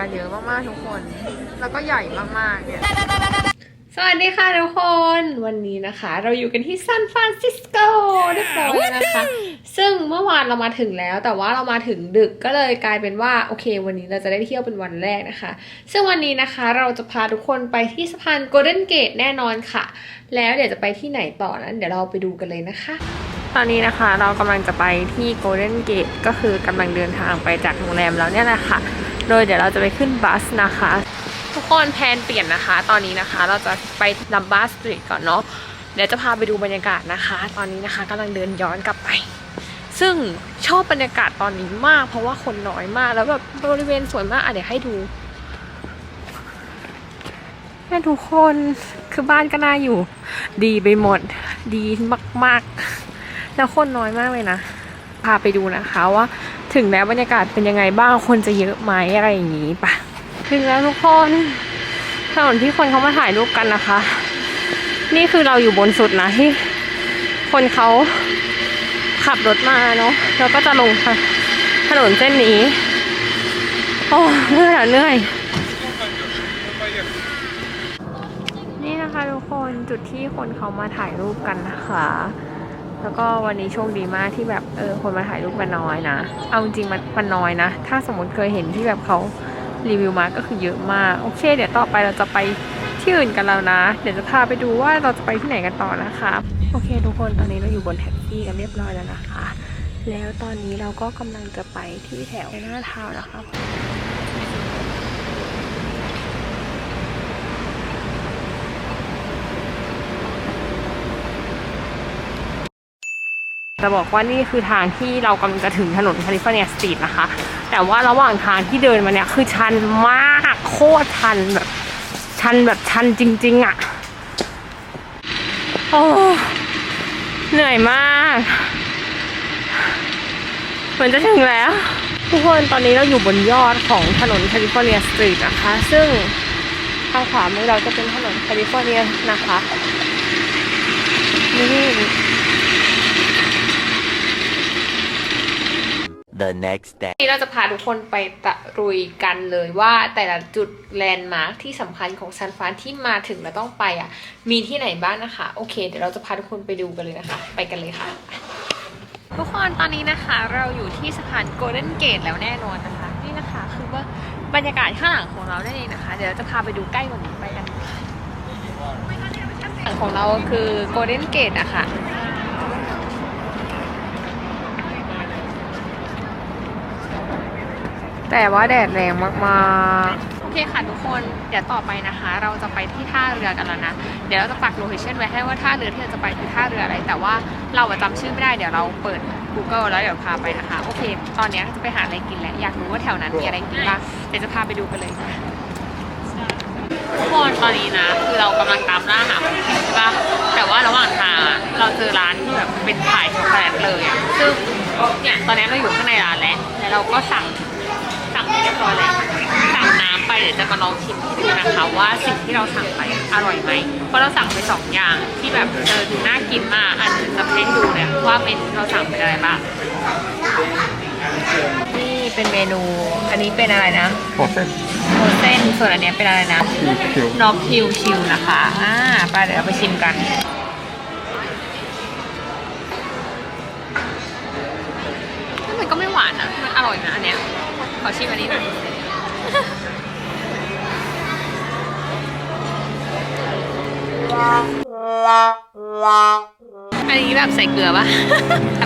กันเยอะมากๆทุกคน แล้วก็ใหญ่มากๆเนี่ย สวัสดีค่ะทุกคน วันนี้นะคะ เราอยู่กันที่ซานฟรานซิสโกเรียบร้อยแล้วนะคะ ซึ่งเมื่อวานเรามาถึงแล้ว แต่ว่าเรามาถึงดึกก็เลยกลายเป็นว่าโอเค วันนี้เราจะได้เที่ยวเป็นวันแรกนะคะ ซึ่งวันนี้นะคะเราจะพาทุกคนไปที่สะพานโกลเด้นเกตแน่นอนค่ะ แล้วเดี๋ยวจะไปที่ไหนต่อนั้น เดี๋ยวเราไปดูกันเลยนะคะตอนนี้นะคะเรากำลังจะไปที่โกลเด้นเกตก็คือกำลังเดินทางไปจากโรงแรมแล้วเนี่ยแหละค่ะ โดยเดี๋ยวเราจะไปขึ้นบัสนะคะ ทุกคนแพลนเปลี่ยนนะคะ ตอนนี้นะคะเราจะไปลัมบาสตรีทก่อนเนาะเดี๋ยวจะพาไปดูบรรยากาศนะคะ ตอนนี้นะคะกำลังเดินย้อนกลับไป ซึ่งชอบบรรยากาศตอนนี้มาก เพราะว่าคนน้อยมาก แล้วแบบบริเวณสวยมากอะเดี๋ยวให้ดูแม่ทุกคนคือบ้านก็น่าอยู่ ดีไปหมด ดีมากๆ แล้วคนน้อยมากเลยนะ พาไปดูนะคะว่า ถึงแล้วบรรยากาศเป็นยังไงบ้างคนจะเยอะไหมอะไรอย่างนี้ปะถึงแล้วทุกคนถนนที่คนเขามาถ่ายรูปกันนะคะ นี่คือเราอยู่บนสุดนะที่คนเขาขับรถมาเนาะแล้วก็จะลงถนนเส้นนี้ โอ้เหนื่อยอะเหนื่อยนี่นะคะทุกคนจุดที่คนเขามาถ่ายรูปกันนะคะ แล้วก็วันนี้โชคดีมากที่แบบเออคนมาถ่ายรูปกันน้อยนะ เอาจริงมันมันน้อยนะ ถ้าสมมติเคยเห็นที่แบบเขารีวิวมาก็คือเยอะมาก โอเค เดี๋ยวต่อไปเราจะไปที่อื่นกันแล้วนะ เดี๋ยวจะพาไปดูว่าเราจะไปที่ไหนกันต่อนะคะ โอเค ทุกคนตอนนี้เราอยู่บนแท็กซี่กันเรียบร้อยแล้วนะคะ แล้วตอนนี้เราก็กำลังจะไปที่แถวหน้าทาวนะคะ จะบอกว่านี่คือทางที่เรากำลังจะถึงถนนแคลิฟอร์เนียสตรีทนะคะ แต่ว่าระหว่างทางที่เดินมาเนี่ยคือชันมากโคตรชันแบบชันแบบชันจริง ๆอะ่ะโอ้เหนื่อยมากเหมือนจะถึงแล้ว ทุกคนตอนนี้เราอยู่บนยอดของถนนแคลิฟอร์เนียสตรีทนะคะ ซึ่งทางขวามือเราจะเป็นถนนแคลิฟอร์เนียนะคะนี่ the next day. วันนี้เราจะพาทุกคนไปตะรุยกันเลยว่าแต่ละจุดแลนด์มาร์คที่สำคัญของซันฟรานที่มาถึงแล้วต้องไปอะ มีที่ไหนบ้างนะคะ โอเค เดี๋ยวเราจะพาทุกคนไปดูกันเลยนะคะ ไปกันเลยค่ะ ทุกคนตอนนี้นะคะ เราอยู่ที่สะพานโกลเด้นเกตแล้วแน่นอนนะคะ นี่นะคะคือว่าบรรยากาศข้างหลังของเราได้เลยนะคะ เดี๋ยวเราจะพาไปดูใกล้กว่านี้ไปกันค่ะหลังของเราคือโกลเด้นเกตอะค่ะ แต่ว่าแดดแรงมากๆ โอเคค่ะทุกคน เดี๋ยวต่อไปนะคะ เราจะไปที่ท่าเรือกันแล้วนะ เดี๋ยวเราจะปักโลเคชั่นไว้ให้ว่าท่าเรือที่เราจะไปคือท่าเรืออะไร แต่ว่าเราอะจำชื่อไม่ได้ เดี๋ยวเราเปิด Google แล้วเดี๋ยวพาไปนะคะ โอเค ตอนนี้จะไปหาอะไรกินแล้ว อยากรู้ว่าแถวนั้นมีอะไรกินบ้าง เดี๋ยวจะพาไปดูกันเลยค่ะทุกคนตอนนี้นะ คือเรากำลังตามล่าหาของกินใช่ปะแต่ว่าระหว่างทางอะเราเจอร้านที่แบบเป็นขายช็อกโกแลตเลยอะซึ่งเนี่ยตอนนี้เราอยู่ข้างในร้านแล้วแล้วเราก็สั่งสั่งไปเรียบร้อยแล้วสั่งน้ำไปเดี๋ยวจะมาลองชิมให้ดูนะคะว่าสิ่งที่เราสั่งไปอะอร่อยไหมเพราะเราสั่งไปสองอย่างที่แบบเออดูน่ากินมากอันนี้จะให้ดูเนี่ยว่าเป็นเราสั่งเป็นอะไรบ้างนี่เป็นเมนูอันนี้เป็นอะไรนะโอเส้นโมเส้นส่วนอันเนี้ยเป็นอะไรนะคิวน็อกคิวชิวนะคะอ่าไปเดี๋ยวเราไปชิมกันมันก็ไม่หวานนะมันอร่อยนะอันเนี้ย ขอชิมอันนี้หน่อยอันนี้แบบใส่เกลือปะ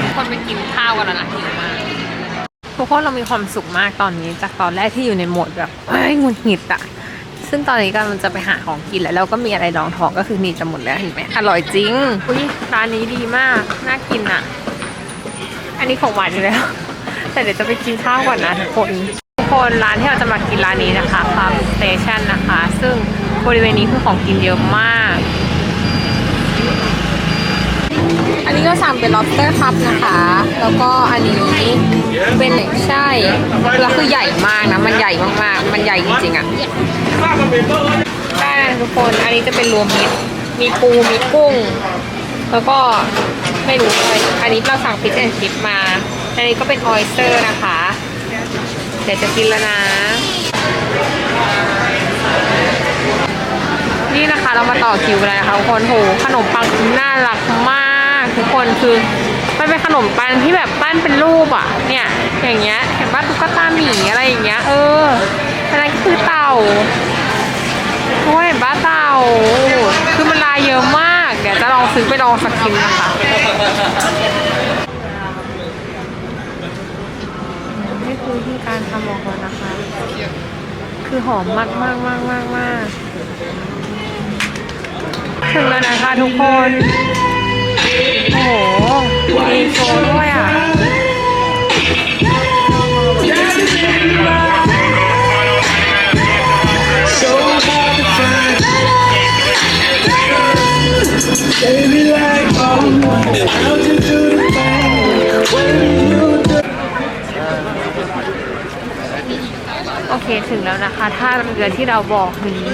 ทุกคนไปกินข้าวกันแล้วนะหิวมากทุกคนเรามีความสุขมากตอนนี้ จากตอนแรกที่อยู่ในโหมดแบบเฮ้ยหงุดหงิดอะซึ่งตอนนี้กำลังจะไปหาของกินแล้วเราก็มีอะไรรองท้องก็คือนี่จะหมดแล้วเห็นไหมอร่อยจริงอุ้ยร้านนี้ดีมาก น่ากินอะอันนี้ของหวานอยู่แล้ว แต่เดี๋ยวจะไปกินข้าวก่อนนะทุกคนทุกคนร้านที่เราจะมากินร้านนี้นะคะฟาร์มสเตชันนะคะ ซึ่งบริเวณนี้คือของกินเยอะมาก อันนี้ก็สั่งเป็น lobster cup นะคะ แล้วก็อันนี้เป็นใช่แล้วคือใหญ่มากนะ มันใหญ่มากๆ มันใหญ่จริงๆอะได้นะทุกคน อันนี้จะเป็นรวมมิตรมีปู มีกุ้ง แล้วก็ไม่รู้เลย อันนี้เราสั่งฟิชแอนชิพมา อันนี้ก็เป็นออยสเตอร์นะคะ เดี๋ยวจะกินแล้วนะ นี่นะคะเรามาต่อคิวเลยนะคะทุกคนโหขนมปังน่ารักมากทุกคนคือมันเป็นขนมปังที่แบบปั้นเป็นรูปอะ เนี่ยอย่างเงี้ยเห็นว่าตุ๊กตาหมีอะไรอย่างเงี้ย เอออันนั้นคือเต่าโอ้ยบ้าเต่า คือมันลายเยอะมาก เดี๋ยวจะลองซื้อไปลองสักชิ้นนะคะ คือที่การทำออกมานะคะ คือหอมมากมากมากมากมากถึงแล้วนะคะทุกคน โอ้โหมีโชว์ด้วยอะ เคถึงแล้วนะคะ ท่าเรือที่เราบอกนี้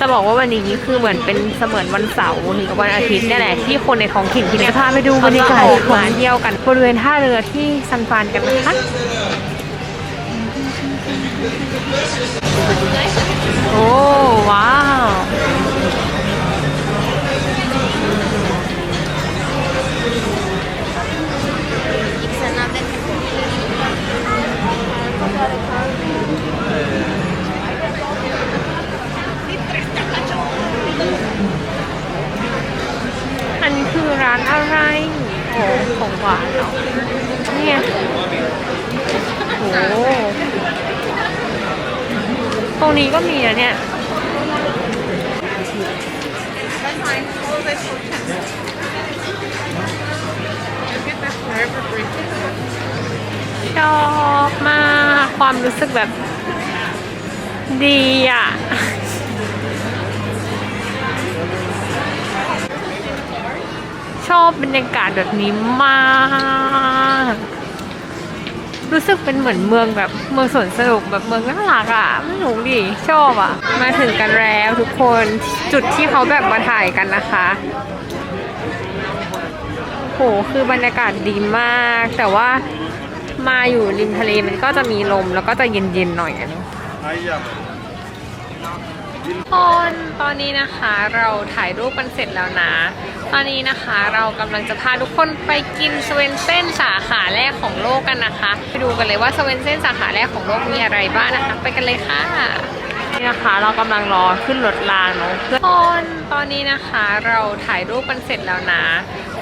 จะบอกว่าวันนี้คือเหมือนเป็นเสมือนวันเสาร์หรือวันอาทิตย์เนี่ยแหละที่คนในท้องถิ่นที่เนี่ยพาไปดูบรรยากาศมาเที่ยวกันบริเวณท่าเรือที่ซันฟานกันนะคะโอ้ว้าว อะไรโอ้ของหวานเหรอเนี่ยโอ้ตรงนี้ก็มีนะเนี่ยชอบมาก ความรู้สึกแบบดีอะ ชอบบรรยากาศแบบนี้มาก รู้สึกเป็นเหมือนเมืองแบบเมืองสวนสนุกแบบเมืองน่ารักอะไม่รู้ดิชอบอะ มาถึงกันแล้วทุกคนจุดที่เขาแบบมาถ่ายกันนะคะโหคือบรรยากาศดีมาก แต่ว่ามาอยู่ริมทะเลมันก็จะมีลมแล้วก็จะเย็นๆหน่อยอะเนาะ ทุกคนตอนนี้นะคะเราถ่ายรูปกันเสร็จแล้วนะ ตอนนี้นะคะเรากำลังจะพาทุกคนไปกินสเวนเซนสาขาแรกของโลกกันนะคะ ไปดูกันเลยว่าสเวนเซนสาขาแรกของโลกมีอะไรบ้างนะคะ ไปกันเลยค่ะ นี่นะคะเรากำลังรอขึ้นรถรางเนาะทุกคนตอนนี้นะคะเราถ่ายรูปกันเสร็จแล้วนะ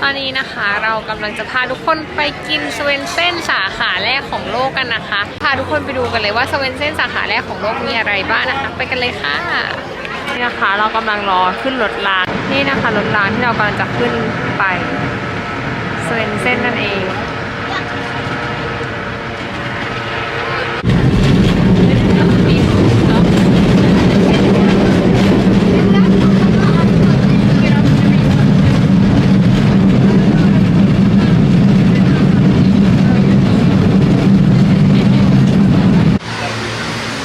ตอนนี้นะคะเรากำลังจะพาทุกคนไปกินสเวนเซนสาขาแรกของโลกกันนะคะ พาทุกคนไปดูกันเลยว่าสเวนเซนสาขาแรกของโลกมีอะไรบ้างนะคะ ไปกันเลยค่ะนี่นะคะเรากำลังรอขึ้นรถรางนี่นะคะรถรางที่เรากำลังจะขึ้นไปสเวนเซนนั่นเอง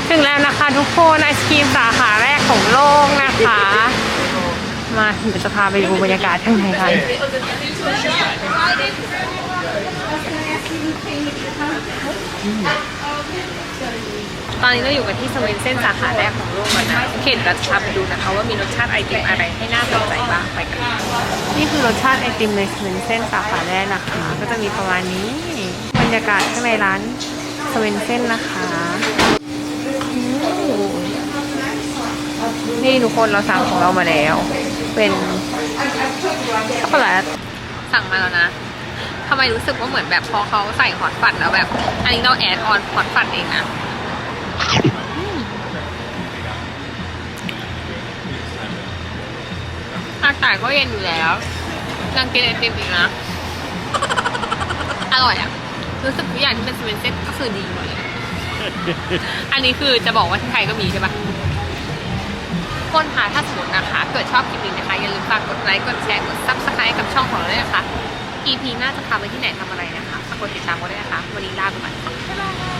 ถึงแล้วนะคะ ทุกคนไอศครีมสาขาแรกของโลกนะคะ มาเดี๋ยวจะพาไปดูบรรยากาศข้างในกันตอนนี้เราอยู่กันที่สเวนเซ่นสาขาแรกของโลกนะเขตราจะพาไปดูนะคะว่ามีรสชาติไอติมอะไรให้น่าสนใจบ้างไปกันนี่คือรสชาติไอติมในสเวนเซ่นสาขาแรกนะคะ ก็จะมีประมาณนี้ บรรยากาศข้างในร้านสเวนเซ่นนะคะ นี่ทุกคนเราสั่งของเรามาแล้ว เป็นช็อกโกแลตสั่งมาแล้วนะทำไมรู้สึกว่าเหมือนแบบพอเขาใส่ฮอตฟัดแล้วแบบ อันนี้เราแอดออนฮอตฟัดเองนะอากาศก็เย็นอยู่แล้วยังกินไอติมอีกนะ อร่อยอะ รู้สึกทุกอย่างที่เป็นสเวนเซ็ตก็คือดีหมดเลย อันนี้คือจะบอกว่าที่ไทยก็มีใช่ปะ คนค่ะถ้าสมมตินะคะ เกิดชอบคลิปนี้นะคะ อย่าลืมฝากกดไลค์ กดแชร์ กดซับสไครต์กับช่องของเราด้วยนะคะ EP หน้าจะพาไปที่ไหนทำอะไรนะคะฝากกดติดตามกันด้วยนะคะ วันนี้ลาไปก่อนบ๊ายบาย